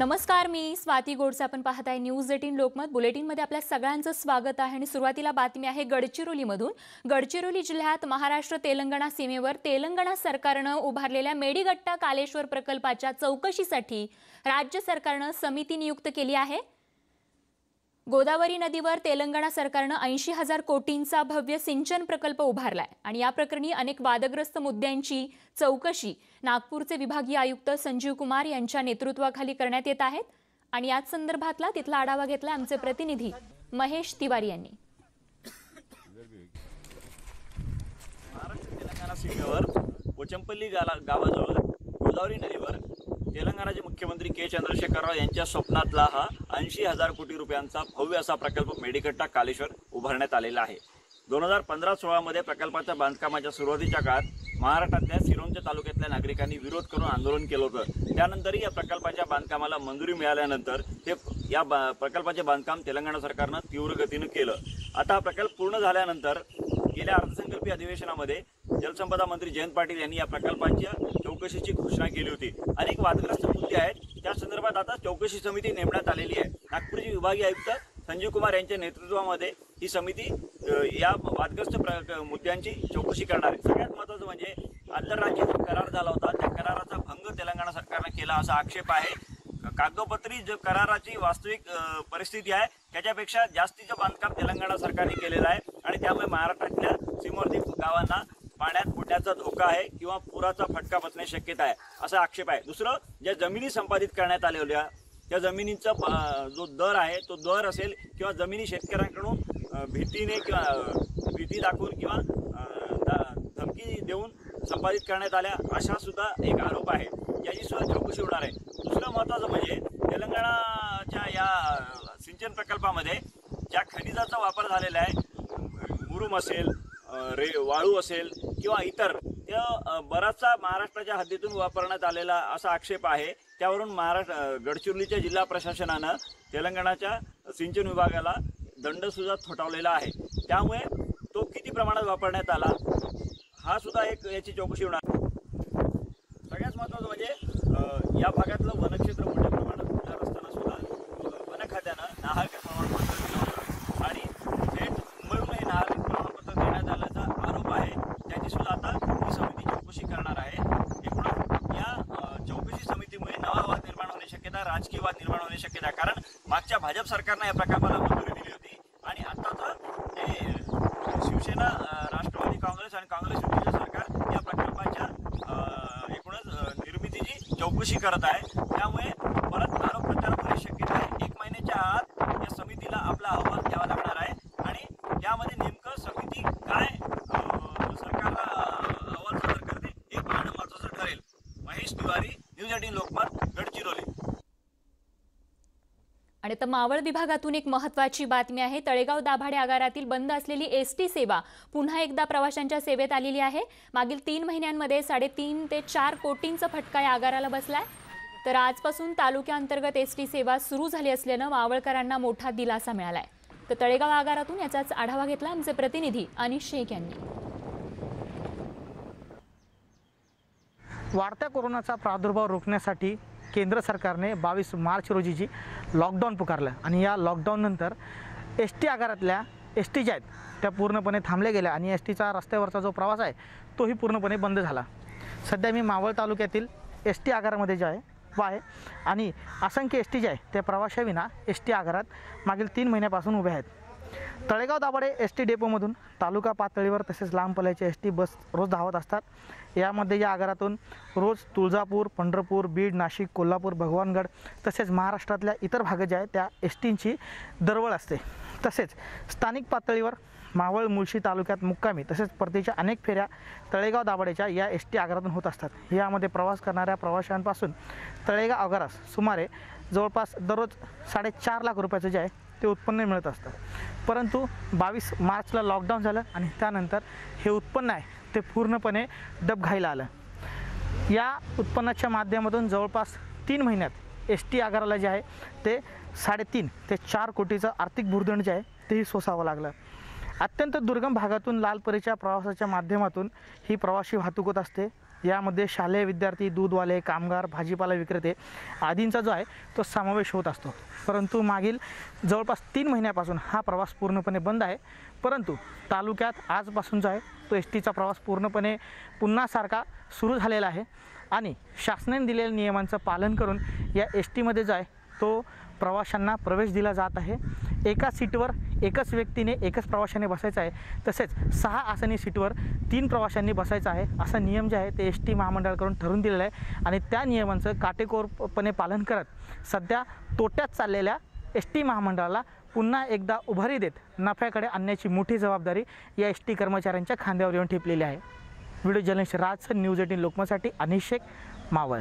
नमस्कार मी स्वाती गोडसे. आपण पाहत आहे न्यूज एटीन लोकमत. बुलेटिनमध्ये आपल्या सगळ्यांचं स्वागत आहे आणि सुरुवातीला बातमी आहे गडचिरोलीमधून. गडचिरोली जिल्ह्यात महाराष्ट्र तेलंगणा सीमेवर तेलंगणा सरकारनं उभारलेल्या मेडीगट्टा कालेश्वर प्रकल्पाच्या चौकशीसाठी राज्य सरकारनं समिती नियुक्त केली आहे. गोदावरी नदीवर तेलंगणा सरकारनं ऐंशी हजार कोटींचा भव्य सिंचन प्रकल्प उभारलाय. आणि या प्रकरणी अनेक वादग्रस्त मुद्द्यांची चौकशी नागपूरचे विभागीय आयुक्त संजीव कुमार यांच्या नेतृत्वाखाली करण्यात येत आहेत. आणि याच संदर्भातला तिथला आढावा घेतला आमचे प्रतिनिधी महेश तिवारी यांनी. महाराष्ट्र तेलंगणा सीमेवर पोचंपल्ली गावाजवळ गोदावरी तेलंगणाचे मुख्यमंत्री के. चंद्रशेखर राव यांच्या स्वप्नातला हा ऐंशी हजार कोटी रुपयांचा भव्य असा प्रकल्प मेडिकट्टा कालेश्वर उभारण्यात आलेला आहे. दोन हजार पंधरा सोळामध्ये प्रकल्पाच्या बांधकामाच्या सुरुवातीच्या काळात महाराष्ट्रातल्या सिरोंच्या तालुक्यातल्या नागरिकांनी विरोध करून आंदोलन केलं होतं. त्यानंतरही या प्रकल्पाच्या बांधकामाला मंजुरी मिळाल्यानंतर हे या बा प्रकल्पाचे बांधकाम तेलंगणा सरकारनं तीव्र गतीनं केलं. आता हा प्रकल्प पूर्ण झाल्यानंतर गेल्या अर्थसंकल्पीय अधिवेशनामध्ये जलसंपदा मंत्री जयंत पाटील यांनी या प्रकल्पांच्या चौकशीची घोषणा केली होती. अनेक वादग्रस्त मुद्दे आहेत. त्या संदर्भात आता चौकशी समिती नेमण्यात आलेली आहे. नागपूरचे विभागीय आयुक्त संजीव कुमार यांच्या नेतृत्वामध्ये ही समिती या वादग्रस्त प्र मुद्द्यांची चौकशी करणार आहे. सगळ्यात महत्त्वाचं म्हणजे आंतरराज्य करार झाला होता त्या कराराचा भंग तेलंगणा सरकारने केला असा आक्षेप आहे. कागदोपत्री जो कराराची वास्तविक परिस्थिती आहे त्याच्यापेक्षा जास्तीचं बांधकाम तेलंगणा सरकारने केलेलं आहे. त्यामुळे महाराष्ट्रातल्या सिमरदीप गावांना पाण्यात बुडण्याचा धोका आहे किंवा पुराचा फटका बसण्याची शक्यता आहे असा आक्षेप आहे. दुसरं ज्या जमिनी संपादित करण्यात आलेल्या त्या जमिनींचा जो दर आहे तो दर असेल किंवा जमिनी शेतकऱ्यांकडून भीतीने किंवा भीती दाखवून किंवा धमकी देऊन संपादित करण्यात आल्या अशा सुद्धा एक आरोप आहे. याची सुद्धा चौकशी होणार आहे. दुसरं महत्त्वाचं म्हणजे तेलंगणाच्या या सिंचन प्रकल्पामध्ये ज्या खनिजाचा वापर झालेला आहे असेल रे वाळू असेल किंवा इतर त्या बराचसा महाराष्ट्राच्या हद्दीतून वापरण्यात आलेला असा आक्षेप आहे. त्यावरून महाराष्ट्र गडचिरोलीच्या जिल्हा प्रशासनानं तेलंगणाच्या सिंचन विभागाला दंडसुद्धा थोटावलेला आहे. त्यामुळे तो किती प्रमाणात वापरण्यात आला हा सुद्धा एक याची चौकशी होणार सगळ्यात महत्त्वाचं म्हणजे अ, या भागातलं वनक्षेत्र मोठ्या प्रमाणात उद्धार असताना सुद्धा अ, वन खात्यानं नाहक प्रमाणपत्र दिलं होतं आणि थेट मुंबईहून हे नाहक प्रमाणपत्र देण्यात आल्याचा आरोप आहे त्याची सुद्धा आता ही समिती चौकशी करणार आहे एकूणच या अ, चौकशी समितीमुळे नवा वाद निर्माण होण्याची शक्यता राजकीय वाद निर्माण होण्याची शक्यता कारण मागच्या भाजप सरकारनं या प्रकल्पाला मंजुरी दिली होती. आणि आता तर ते शिवसेना राष्ट्रवादी काँग्रेस आणि काँग्रेस युतीचं सरकार या प्रकल्पाच्या एकूणच निर्मितीची चौकशी करत आहे. त्यामुळे परत आरोप प्रत्यारोप होण्याची शक्यता आहे एक महिन्याच्या आत या समितीला आपला अहवाल द्यावा लागणार आहे आणि यामध्ये नेमकं समिती काय अ, सरकारला अ, अहवाल सादर करते हे पाहणं महत्त्वाचं ठरेल महेश तिवारी न्यूज एटीन लोकमत गडचिरोली आणि आता मावळ विभागातून एक महत्वाची बातमी आहे. तळेगाव दाभाडे आगारातील बंद असलेली एस टी सेवा पुन्हा एकदा प्रवाशांच्या सेवेत आलेली आहे. मागील तीन महिन्यांमध्ये साडेतीन ते चार कोटींचा फटका या आगाराला बसलाय. तर आजपासून तालुक्याअंतर्गत एस टी सेवा सुरू झाली असल्यानं मावळकरांना मोठा दिलासा मिळालाय. तर तळेगाव आगारातून याचाच आढावा घेतला आमचे प्रतिनिधी अनिश शेख यांनी. वाढत्या कोरोनाचा प्रादुर्भाव रोखण्यासाठी केंद्र सरकारने बावीस मार्च रोजीची लॉकडाऊन पुकारलं आणि या लॉकडाऊननंतर एस टी आगारातल्या एस टी ज्या आहेत त्या पूर्णपणे थांबल्या गेल्या आणि एस टीचा रस्त्यावरचा जो प्रवास आहे तोही पूर्णपणे बंद झाला. सध्या मी मावळ तालुक्यातील एस टी आगारामध्ये जे आहे व आहे आणि असंख्य एस टी जे आहे त्या प्रवाशाविना एस टी आगारात मागील तीन महिन्यापासून उभे आहेत. तळेगाव दाभाडे एस टी डेपोमधून तालुका पातळीवर तसेच लांब पल्ल्याचे एस टी बस रोज धावत असतात. यामध्ये या आगारातून रोज तुळजापूर पंढरपूर बीड नाशिक कोल्हापूर भगवानगड तसेच महाराष्ट्रातल्या इतर भाग ज्या आहेत त्या एस टींची दरवळ असते. तसेच स्थानिक पातळीवर मावळ मुळशी तालुक्यात मुक्कामी तसेच परतीच्या अनेक फेऱ्या तळेगाव दाभाडेच्या या एस टी आगारातून होत असतात. यामध्ये प्रवास करणाऱ्या प्रवाशांपासून तळेगाव आगारास सुमारे जवळपास दररोज साडेचार लाख रुपयाचं जे आहे ते उत्पन्न मिळत असतं. परंतु बावीस मार्चला लॉकडाऊन झालं आणि त्यानंतर हे उत्पन्न आहे ते पूर्णपणे डबघाईला आलं. या उत्पन्नाच्या माध्यमातून जवळपास तीन महिन्यात एस टी आगाराला जे आहे ते साडेतीन ते चार कोटीचं आर्थिक भुर्दंड जे आहे तेही सोसावं लागलं. अत्यंत दुर्गम भागातून लालपरीच्या प्रवासाच्या माध्यमातून ही प्रवासी वाहतूक होत असते. यामध्ये शालेय विद्यार्थी दूधवाले कामगार भाजीपाला विक्रेते आदींचा जो आहे तो समावेश होत असतो. परंतु मागील जवळपास तीन महिन्यापासून हा प्रवास पूर्णपणे बंद आहे. परंतु तालुक्यात आजपासून जो आहे तो एस टीचा प्रवास पूर्णपणे पुन्हा सारखा सुरू झालेला आहे. आणि शासनाने दिलेल्या नियमांचं पालन करून या एस टीमध्ये जो आहे तो प्रवाशांना प्रवेश दिला जात आहे. एका सीटवर एकच व्यक्तीने एकच प्रवाशाने बसायचं आहे. तसेच सहा आसनी सीटवर तीन प्रवाशांनी बसायचं आहे. असा नियम जे आहे ते एस टी महामंडळाकडून ठरवून दिलेलं आहे. आणि त्या नियमांचं काटेकोरपणे पालन करत सध्या तोट्यात चाललेल्या एस टी महामंडळाला पुन्हा एकदा उभारी देत नफ्याकडे आणण्याची मोठी जबाबदारी या एस टी कर्मचाऱ्यांच्या खांद्यावर येऊन ठेपलेली आहे. Video journalist Raj news eighteen लोकमतसाठी Anishek Maval.